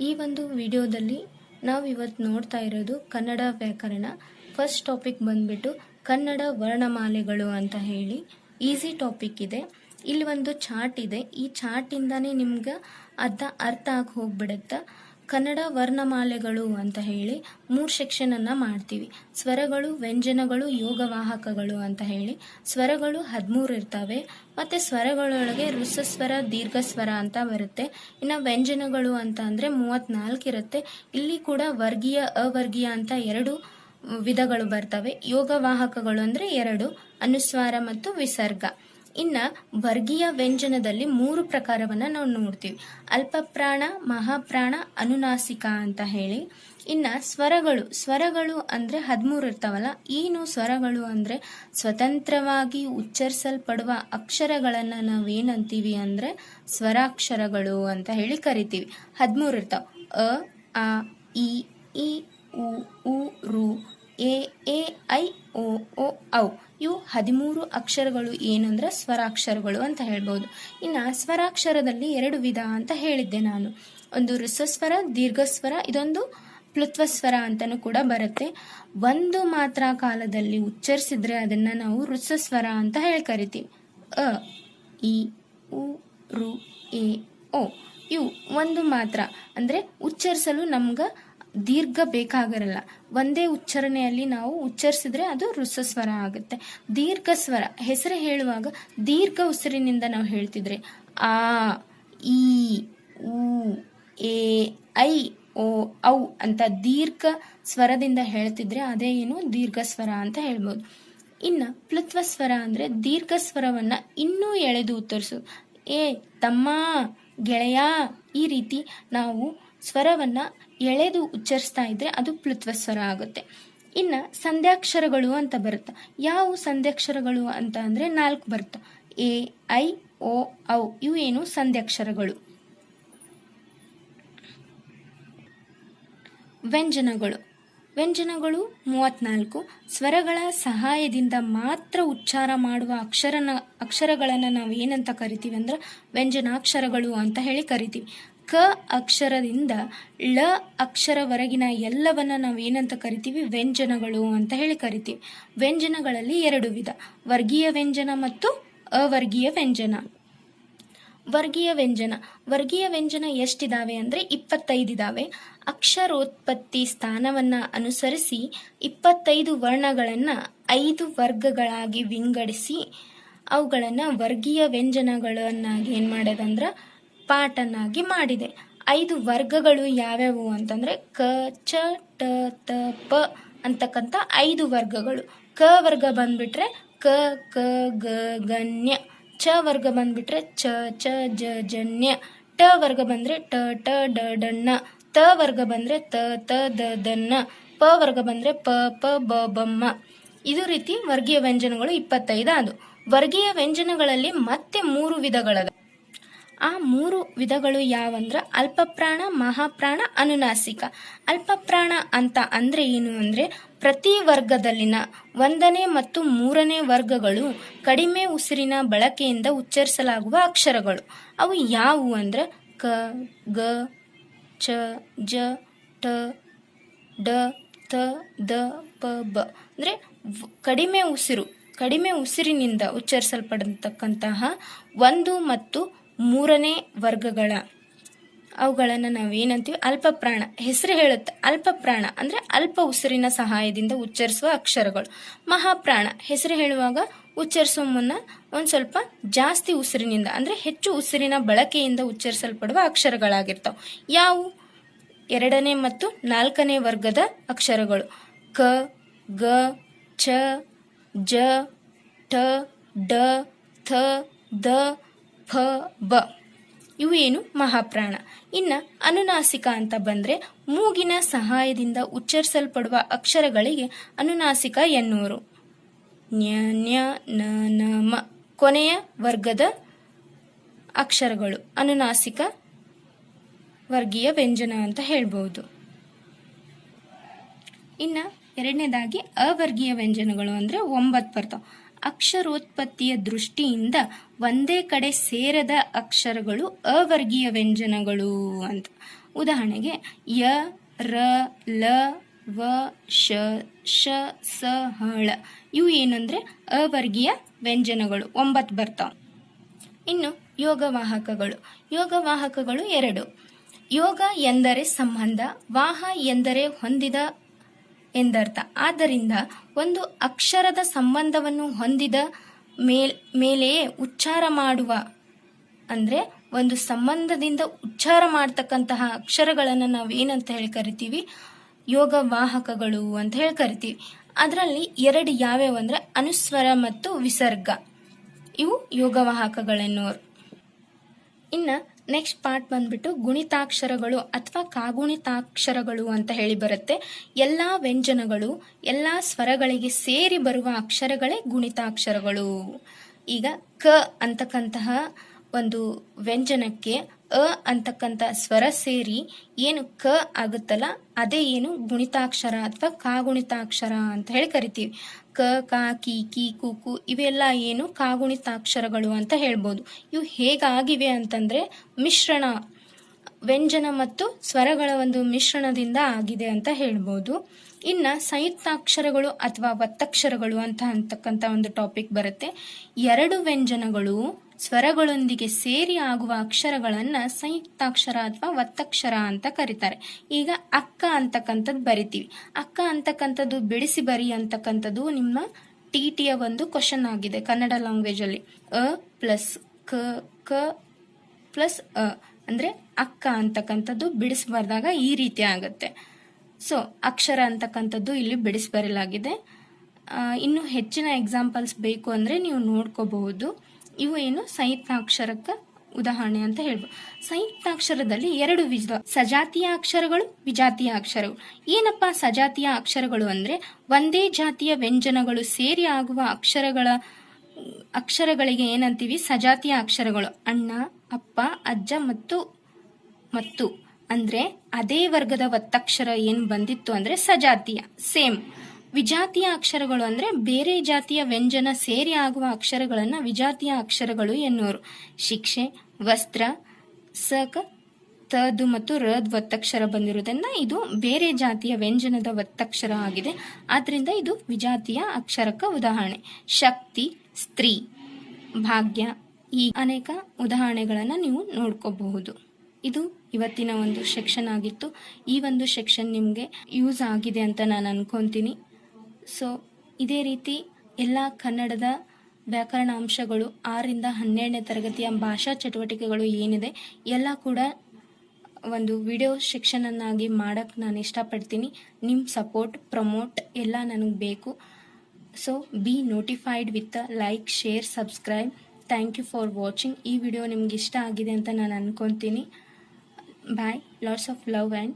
ಈ ಒಂದು ವಿಡಿಯೋದಲ್ಲಿ ನಾವು ಇವತ್ತು ನೋಡ್ತಾ ಇರೋದು ಕನ್ನಡ ವ್ಯಾಕರಣ. ಫಸ್ಟ್ ಟಾಪಿಕ್ ಬಂದ್ಬಿಟ್ಟು ಕನ್ನಡ ವರ್ಣಮಾಲೆಗಳು ಅಂತ ಹೇಳಿ. ಈಸಿ ಟಾಪಿಕ್ ಇದೆ. ಇಲ್ಲಿ ಒಂದು ಚಾರ್ಟ್ ಇದೆ. ಈ ಚಾರ್ಟಿಂದಾನೇ ನಿಮ್ಗೆ ಅರ್ಧ ಅರ್ಥ ಆಗಿ ಹೋಗ್ಬಿಡುತ್ತೆ ಕನ್ನಡ ವರ್ಣಮಾಲೆಗಳು ಅಂತ ಹೇಳಿ ಮೂರು ಸೆಕ್ಷನನ್ನು ಮಾಡ್ತೀವಿ. ಸ್ವರಗಳು, ವ್ಯಂಜನಗಳು, ಯೋಗವಾಹಕಗಳು ಅಂತ ಹೇಳಿ. ಸ್ವರಗಳು ಹದಿಮೂರು ಇರ್ತವೆ. ಮತ್ತು ಸ್ವರಗಳೊಳಗೆ ಋಸಸ್ವರ, ದೀರ್ಘಸ್ವರ ಅಂತ ಬರುತ್ತೆ. ಇನ್ನು ವ್ಯಂಜನಗಳು ಅಂತ ಅಂದರೆ ಮೂವತ್ತ್ನಾಲ್ಕು ಇರುತ್ತೆ. ಇಲ್ಲಿ ಕೂಡ ವರ್ಗೀಯ, ಅವರ್ಗೀಯ ಅಂತ ಎರಡು ವಿಧಗಳು ಬರ್ತವೆ. ಯೋಗವಾಹಕಗಳು ಅಂದರೆ ಎರಡು, ಅನುಸ್ವಾರ ಮತ್ತು ವಿಸರ್ಗ. ಇನ್ನು ವರ್ಗೀಯ ವ್ಯಂಜನದಲ್ಲಿ ಮೂರು ಪ್ರಕಾರವನ್ನ ನಾವು ನೋಡ್ತೀವಿ. ಅಲ್ಪಪ್ರಾಣ, ಮಹಾಪ್ರಾಣ, ಅನುನಾಸಿಕ ಅಂತ ಹೇಳಿ. ಇನ್ನ ಸ್ವರಗಳು ಸ್ವರಗಳು ಅಂದ್ರೆ ಹದಿಮೂರು ಇರ್ತಾವಲ್ಲ, ಏನು ಸ್ವರಗಳು ಅಂದ್ರೆ ಸ್ವತಂತ್ರವಾಗಿ ಉಚ್ಚರಿಸಲ್ಪಡುವ ಅಕ್ಷರಗಳನ್ನು ನಾವೇನಂತೀವಿ ಅಂದ್ರೆ ಸ್ವರಾಕ್ಷರಗಳು ಅಂತ ಹೇಳಿ ಕರಿತೀವಿ. ಹದಿಮೂರು ಇರ್ತಾವ. ಅ, ಆ, ಇ ಉ ಉ, ರು, ಎ ಎ, ಐ, ಓ ಓ, ಔ. ಇವು ಹದಿಮೂರು ಅಕ್ಷರಗಳು ಏನಂದ್ರೆ ಸ್ವರಾಕ್ಷರಗಳು ಅಂತ ಹೇಳ್ಬೋದು. ಇನ್ನು ಸ್ವರಾಕ್ಷರದಲ್ಲಿ ಎರಡು ವಿಧ ಅಂತ ಹೇಳಿದ್ದೆ ನಾನು. ಒಂದು ಋಸಸ್ವರ, ದೀರ್ಘಸ್ವರ, ಇದೊಂದು ಪ್ಲುತ್ವಸ್ವರ ಅಂತಲೂ ಕೂಡ ಬರುತ್ತೆ. ಒಂದು ಮಾತ್ರ ಕಾಲದಲ್ಲಿ ಉಚ್ಚರಿಸಿದ್ರೆ ಅದನ್ನು ನಾವು ಋಸಸ್ವರ ಅಂತ ಹೇಳಿ ಕರಿತೀವಿ. ಅ, ಇ, ಉ, ರು, ಎ, ಓ. ಇವು ಒಂದು ಮಾತ್ರ. ಅಂದರೆ ಉಚ್ಚರಿಸಲು ನಮ್ಗೆ ದೀರ್ಘ ಬೇಕಾಗಿರಲ್ಲ. ಒಂದೇ ಉಚ್ಚಾರಣೆಯಲ್ಲಿ ನಾವು ಉಚ್ಚರಿಸಿದ್ರೆ ಅದು ಋಸಸ್ವರ ಆಗುತ್ತೆ. ದೀರ್ಘ ಸ್ವರ, ಹೆಸರು ಹೇಳುವಾಗ ದೀರ್ಘ ಉಸಿರಿನಿಂದ ನಾವು ಹೇಳ್ತಿದ್ರೆ ಆ, ಈ, ಉ, ಎ, ಐ, ಓ, ಔ ಅಂತ ದೀರ್ಘ ಸ್ವರದಿಂದ ಹೇಳ್ತಿದ್ರೆ ಅದೇ ಏನು? ದೀರ್ಘ ಸ್ವರ ಅಂತ ಹೇಳ್ಬೋದು. ಇನ್ನು ಪ್ಲುತ್ವ ಸ್ವರ ಅಂದರೆ ದೀರ್ಘ ಸ್ವರವನ್ನು ಇನ್ನೂ ಎಳೆದು ಉತ್ತರಿಸೋದು ಏ, ತಮ್ಮ, ಗೆಳೆಯ ಈ ರೀತಿ ನಾವು ಸ್ವರವನ್ನು ಎಳೆದು ಉಚ್ಚರಿಸ್ತಾ ಇದ್ರೆ ಅದು ಪ್ಲುತ್ವ ಸ್ವರ ಆಗುತ್ತೆ. ಇನ್ನು ಸಂಧ್ಯಾಕ್ಷರಗಳು ಅಂತ ಬರುತ್ತೆ? ಯಾವ ಸಂಧ್ಯಾಕ್ಷರಗಳು ಅಂತ ಅಂದರೆ ನಾಲ್ಕು ಬರುತ್ತೆ? ಎ, ಐ, ಓ, ಔ, ಇವು ಏನು? ಸಂಧ್ಯಾಕ್ಷರಗಳು. ವ್ಯಂಜನಗಳು. ವ್ಯಂಜನಗಳು ಮೂವತ್ನಾಲ್ಕು. ಸ್ವರಗಳ ಸಹಾಯದಿಂದ ಮಾತ್ರ ಉಚ್ಚಾರ ಮಾಡುವ ಅಕ್ಷರನ, ಅಕ್ಷರಗಳನ್ನು ನಾವು ಏನಂತ ಕರಿತೀವಿ ಅಂದ್ರೆ ವ್ಯಂಜನಾಕ್ಷರಗಳು ಅಂತ ಹೇಳಿ ಕರಿತೀವಿ. ಕ ಅಕ್ಷರದಿಂದ ಳ ಅಕ್ಷರವರೆಗಿನ ಎಲ್ಲವನ್ನ ನಾವು ಏನಂತ ಕರಿತೀವಿ? ವ್ಯಂಜನಗಳು ಅಂತ ಹೇಳಿ ಕರಿತೀವಿ. ವ್ಯಂಜನಗಳಲ್ಲಿ ಎರಡು ವಿಧ. ವರ್ಗೀಯ ವ್ಯಂಜನ ಮತ್ತು ಅವರ್ಗೀಯ ವ್ಯಂಜನ. ವರ್ಗೀಯ ವ್ಯಂಜನ. ವರ್ಗೀಯ ವ್ಯಂಜನ ಎಷ್ಟಿದಾವೆ ಅಂದರೆ ಇಪ್ಪತ್ತೈದಿದಾವೆ. ಅಕ್ಷರೋತ್ಪತ್ತಿ ಸ್ಥಾನವನ್ನು ಅನುಸರಿಸಿ ಇಪ್ಪತ್ತೈದು ವರ್ಣಗಳನ್ನು ಐದು ವರ್ಗಗಳಾಗಿ ವಿಂಗಡಿಸಿ ಅವುಗಳನ್ನು ವರ್ಗೀಯ ವ್ಯಂಜನಗಳನ್ನಾಗಿ ಏನು ಮಾಡೋದಂದ್ರೆ ಪಾಠನಾಗಿ ಮಾಡಿದೆ. ಐದು ವರ್ಗಗಳು ಯಾವ್ಯಾವು ಅಂತಂದರೆ ಕ, ಚ, ಟ, ತ, ಪ ಅಂತಕ್ಕಂಥ ಐದು ವರ್ಗಗಳು. ಕ ವರ್ಗ ಬಂದ್ಬಿಟ್ರೆ ಕ ಕ, ಗ, ಗಣ್ಯ. ಚ ವರ್ಗ ಬಂದ್ಬಿಟ್ರೆ ಚ ಚ, ಜ ಜನ್ಯ ಟ ವರ್ಗ ಬಂದರೆ ಟ ಟ, ಡ, ಡಣ್ಣ. ತ ವರ್ಗ ಬಂದರೆ ತ ತ, ದ ದನ್ನ ಪ ವರ್ಗ ಬಂದರೆ ಪ ಪ, ಬ, ಬಮ್ಮ. ಇದು ರೀತಿ ವರ್ಗೀಯ ವ್ಯಂಜನಗಳು ಇಪ್ಪತ್ತೈದು ಅದು ವರ್ಗೀಯ ವ್ಯಂಜನಗಳಲ್ಲಿ ಮತ್ತೆ ಮೂರು ವಿಧಗಳದ ಆ ಮೂರು ವಿಧಗಳು ಯಾವಂದ್ರೆ ಅಲ್ಪಪ್ರಾಣ, ಮಹಾಪ್ರಾಣ, ಅನುನಾಸಿಕ. ಅಲ್ಪಪ್ರಾಣ ಅಂತ ಅಂದರೆ ಏನು ಅಂದರೆ ಪ್ರತಿ ವರ್ಗದಲ್ಲಿನ ಒಂದನೇ ಮತ್ತು ಮೂರನೇ ವರ್ಗಗಳು ಕಡಿಮೆ ಉಸಿರಿನ ಬಳಕೆಯಿಂದ ಉಚ್ಚರಿಸಲಾಗುವ ಅಕ್ಷರಗಳು. ಅವು ಯಾವುವು ಅಂದ್ರೆ ಕ, ಗ, ಚ, ಜ, ಟ, ಡ, ತ, ದ, ಪ, ಬ. ಅಂದರೆ ಕಡಿಮೆ ಉಸಿರು, ಕಡಿಮೆ ಉಸಿರಿನಿಂದ ಉಚ್ಚರಿಸಲ್ಪಡತಕ್ಕಂತಹ ಒಂದು ಮತ್ತು ಮೂರನೇ ವರ್ಗಗಳ ಅವುಗಳನ್ನು ನಾವೇನಂತೀವಿ? ಅಲ್ಪಪ್ರಾಣ ಹೆಸರು ಹೇಳುತ್ತೆ. ಅಲ್ಪಪ್ರಾಣ ಅಂದರೆ ಅಲ್ಪ ಉಸಿರಿನ ಸಹಾಯದಿಂದ ಉಚ್ಚರಿಸುವ ಅಕ್ಷರಗಳು. ಮಹಾಪ್ರಾಣ. ಹೆಸರು ಹೇಳುವಾಗ ಉಚ್ಚರಿಸುವ ಮುನ್ನ ಒಂದು ಸ್ವಲ್ಪ ಜಾಸ್ತಿ ಉಸಿರಿನಿಂದ, ಅಂದರೆ ಹೆಚ್ಚು ಉಸಿರಿನ ಬಳಕೆಯಿಂದ ಉಚ್ಚರಿಸಲ್ಪಡುವ ಅಕ್ಷರಗಳಾಗಿರ್ತಾವೆ. ಯಾವು? ಎರಡನೇ ಮತ್ತು ನಾಲ್ಕನೇ ವರ್ಗದ ಅಕ್ಷರಗಳು. ಕ, ಗ ಛ ಜ, ಠ, ಡ, ಥ, ದ ಫ ಬ. ಇವು ಏನು ಮಹಾಪ್ರಾಣ. ಇನ್ನು ಅನುನಾಸಿಕ ಅಂತ ಬಂದರೆ ಮೂಗಿನ ಸಹಾಯದಿಂದ ಉಚ್ಚರಿಸಲ್ಪಡುವ ಅಕ್ಷರಗಳಿಗೆ ಅನುನಾಸಿಕ ಎನ್ನುವರು ನ್ಯ ಮ. ಕೊನೆಯ ವರ್ಗದ ಅಕ್ಷರಗಳು. ಅನುನಾಸಿಕ ವರ್ಗೀಯ ವ್ಯಂಜನ ಅಂತ ಹೇಳ್ಬೋದು. ಇನ್ನು ಎರಡನೇದಾಗಿ ಅವರ್ಗೀಯ ವ್ಯಂಜನಗಳು ಅಂದರೆ ಒಂಬತ್ತು ಬರ್ತಾವೆ. ಅಕ್ಷರೋತ್ಪತ್ತಿಯ ದೃಷ್ಟಿಯಿಂದ ಒಂದೇ ಕಡೆ ಸೇರದ ಅಕ್ಷರಗಳು ಅವರ್ಗೀಯ ವ್ಯಂಜನಗಳು ಅಂತ. ಉದಾಹರಣೆಗೆ ಯ, ರ, ಲ, ವ, ಶ ಶ, ಸ ಹಳ ಇವು ಏನಂದ್ರೆ ಅವರ್ಗೀಯ ವ್ಯಂಜನಗಳು. ಒಂಬತ್ತು ಬರ್ತಾವೆ. ಇನ್ನು ಯೋಗವಾಹಕಗಳು. ಯೋಗವಾಹಕಗಳು ಎರಡು. ಯೋಗ ಎಂದರೆ ಸಂಬಂಧ, ವಾಹ ಎಂದರೆ ಹೊಂದಿದ ಎಂದರ್ಥ. ಆದ್ದರಿಂದ ಒಂದು ಅಕ್ಷರದ ಸಂಬಂಧವನ್ನು ಹೊಂದಿದ ಮೇಲ್, ಮೇಲೆಯೇ ಉಚ್ಚಾರ ಮಾಡುವ, ಅಂದರೆ ಒಂದು ಸಂಬಂಧದಿಂದ ಉಚ್ಚಾರ ಮಾಡ್ತಕ್ಕಂತಹ ಅಕ್ಷರಗಳನ್ನು ನಾವು ಏನಂತ ಹೇಳಿ ಕರಿತೀವಿ? ಯೋಗವಾಹಕಗಳು ಅಂತ ಹೇಳಿ ಕರಿತೀವಿ. ಅದರಲ್ಲಿ ಎರಡು ಯಾವ್ಯಾವ ಅಂದರೆ ಅನುಸ್ವರ ಮತ್ತು ವಿಸರ್ಗ. ಇವು ಯೋಗವಾಹಕಗಳೆನ್ನುವರು ಇನ್ನು ನೆಕ್ಸ್ಟ್ ಪಾರ್ಟ್ ಬಂದ್ಬಿಟ್ಟು ಗುಣಿತಾಕ್ಷರಗಳು ಅಥವಾ ಕಾಗುಣಿತಾಕ್ಷರಗಳು ಅಂತ ಹೇಳಿ ಬರುತ್ತೆ. ಎಲ್ಲ ವ್ಯಂಜನಗಳು, ಎಲ್ಲ ಸ್ವರಗಳಿಗೆ ಸೇರಿ ಬರುವ ಅಕ್ಷರಗಳೇ ಗುಣಿತಾಕ್ಷರಗಳು. ಈಗ ಕ ಅಂತಕ್ಕಂತಹ ಒಂದು ವ್ಯಂಜನಕ್ಕೆ ಅ ಅಂತಕ್ಕಂಥ ಸ್ವರ ಸೇರಿ ಏನು ಕ ಆಗುತ್ತಲ್ಲ, ಅದೇ ಏನು ಗುಣಿತಾಕ್ಷರ ಅಥವಾ ಕಾಗುಣಿತಾಕ್ಷರ ಅಂತ ಹೇಳಿ ಕರಿತೀವಿ. ಕ, ಕಾ, ಕಿ ಕಿ, ಕು ಕು ಇವೆಲ್ಲ ಏನು ಕಾಗುಣಿತಾಕ್ಷರಗಳು ಅಂತ ಹೇಳ್ಬೋದು. ಇವು ಹೇಗಾಗಿವೆ ಅಂತಂದ್ರೆ ಮಿಶ್ರಣ, ವ್ಯಂಜನ ಮತ್ತು ಸ್ವರಗಳ ಒಂದು ಮಿಶ್ರಣದಿಂದ ಆಗಿದೆ ಅಂತ ಹೇಳ್ಬೋದು. ಇನ್ನು ಸಂಯುಕ್ತಾಕ್ಷರಗಳು ಅಥವಾ ಒತ್ತಕ್ಷರಗಳು ಅಂತ ಅಂತಕ್ಕಂಥ ಒಂದು ಟಾಪಿಕ್ ಬರುತ್ತೆ. ಎರಡು ವ್ಯಂಜನಗಳು ಸ್ವರಗಳೊಂದಿಗೆ ಸೇರಿ ಆಗುವ ಅಕ್ಷರಗಳನ್ನು ಸಂಯುಕ್ತಾಕ್ಷರ ಅಥವಾ ಒತ್ತಕ್ಷರ ಅಂತ ಕರೀತಾರೆ. ಈಗ ಅಕ್ಕ ಅಂತಕ್ಕಂಥದ್ದು ಬರಿತೀವಿ. ಅಕ್ಕ ಅಂತಕ್ಕಂಥದ್ದು ಬಿಡಿಸಿ ಬರಿ ಅಂತಕ್ಕಂಥದ್ದು ನಿಮ್ಮ ಟಿ ಟಿಯ ಒಂದು ಕ್ವಶನ್ ಆಗಿದೆ ಕನ್ನಡ ಲ್ಯಾಂಗ್ವೇಜಲ್ಲಿ ಅ ಪ್ಲಸ್ ಕ ಕ ಪ್ಲಸ್ ಅ ಅಂದರೆ ಅಕ್ಕ ಅಂತಕ್ಕಂಥದ್ದು ಬಿಡಿಸಿ ಈ ರೀತಿ ಆಗುತ್ತೆ. ಸೊ ಅಕ್ಷರ ಅಂತಕ್ಕಂಥದ್ದು ಇಲ್ಲಿ ಬಿಡಿಸಿ ಬರಲಾಗಿದೆ ಇನ್ನು ಹೆಚ್ಚಿನ ಎಕ್ಸಾಂಪಲ್ಸ್ ಬೇಕು ಅಂದರೆ ನೀವು ನೋಡ್ಕೋಬಹುದು. ಇವು ಏನು? ಸಂಯುಕ್ತಾಕ್ಷರಕ್ಕೆ ಉದಾಹರಣೆ ಅಂತ ಹೇಳ್ಬೋದು. ಸಂಯುಕ್ತಾಕ್ಷರದಲ್ಲಿ ಎರಡು ವಿಧ, ಸಜಾತಿಯ ಅಕ್ಷರಗಳು, ವಿಜಾತಿಯ ಅಕ್ಷರಗಳು. ಏನಪ್ಪ ಸಜಾತಿಯ ಅಕ್ಷರಗಳು ಅಂದರೆ? ಒಂದೇ ಜಾತಿಯ ವ್ಯಂಜನಗಳು ಸೇರಿ ಆಗುವ ಅಕ್ಷರಗಳ, ಅಕ್ಷರಗಳಿಗೆ ಏನಂತೀವಿ? ಸಜಾತಿಯ ಅಕ್ಷರಗಳು. ಅಣ್ಣ, ಅಪ್ಪ, ಅಜ್ಜ ಮತ್ತು ಮತ್ತು. ಅಂದ್ರೆ ಅದೇ ವರ್ಗದ ಒತ್ತಕ್ಷರ ಏನು ಬಂದಿತ್ತು ಅಂದ್ರೆ ಸಜಾತಿಯ. ಸೇಮ್. ವಿಜಾತಿಯ ಅಕ್ಷರಗಳು ಅಂದ್ರೆ ಬೇರೆ ಜಾತಿಯ ವ್ಯಂಜನ ಸೇರಿ ಆಗುವ ಅಕ್ಷರಗಳನ್ನ ವಿಜಾತಿಯ ಅಕ್ಷರಗಳು ಎನ್ನುವರು. ಶಿಕ್ಷೆ, ವಸ್ತ್ರ, ಸಕ, ತದು ಮತ್ತು ರದ್ ಒತ್ತಕ್ಷರ ಬಂದಿರುವುದರಿಂದ ಇದು ಬೇರೆ ಜಾತಿಯ ವ್ಯಂಜನದ ಒತ್ತಕ್ಷರ ಆಗಿದೆ. ಆದ್ರಿಂದ ಇದು ವಿಜಾತಿಯ ಅಕ್ಷರಕ್ಕೆ ಉದಾಹರಣೆ. ಶಕ್ತಿ, ಸ್ತ್ರೀ, ಭಾಗ್ಯ ಈ ಅನೇಕ ಉದಾಹರಣೆಗಳನ್ನು ನೀವು ನೋಡ್ಕೋಬಹುದು. ಇದು ಇವತ್ತಿನ ಒಂದು ಸೆಕ್ಷನ್ ಆಗಿತ್ತು. ಈ ಒಂದು ಸೆಕ್ಷನ್ ನಿಮಗೆ ಯೂಸ್ ಆಗಿದೆ ಅಂತ ನಾನು ಅನ್ಕೊಂತೀನಿ. ಸೊ ಇದೇ ರೀತಿ ಎಲ್ಲ ಕನ್ನಡದ ವ್ಯಾಕರಣ ಅಂಶಗಳು ಆರರಿಂದ ಹನ್ನೆರಡನೇ ತರಗತಿಯ ಭಾಷಾ ಚಟುವಟಿಕೆಗಳು ಏನಿದೆ, ಎಲ್ಲ ಕೂಡ ಒಂದು ವಿಡಿಯೋ ಸೆಕ್ಷನನ್ನಾಗಿ ಮಾಡೋಕ್ಕೆ ನಾನು ಇಷ್ಟಪಡ್ತೀನಿ. ನಿಮ್ಮ ಸಪೋರ್ಟ್ ಪ್ರಮೋಟ್ ಎಲ್ಲ ನನಗೆ ಬೇಕು. So be notified with like share subscribe thank you for watching ಈ ವಿಡಿಯೋ ನಿಮ್ಗೆ ಇಷ್ಟ ಆಗಿದೆ ಅಂತ ನಾನು ಅನ್ಕೊತೀನಿ. Bye lots of love and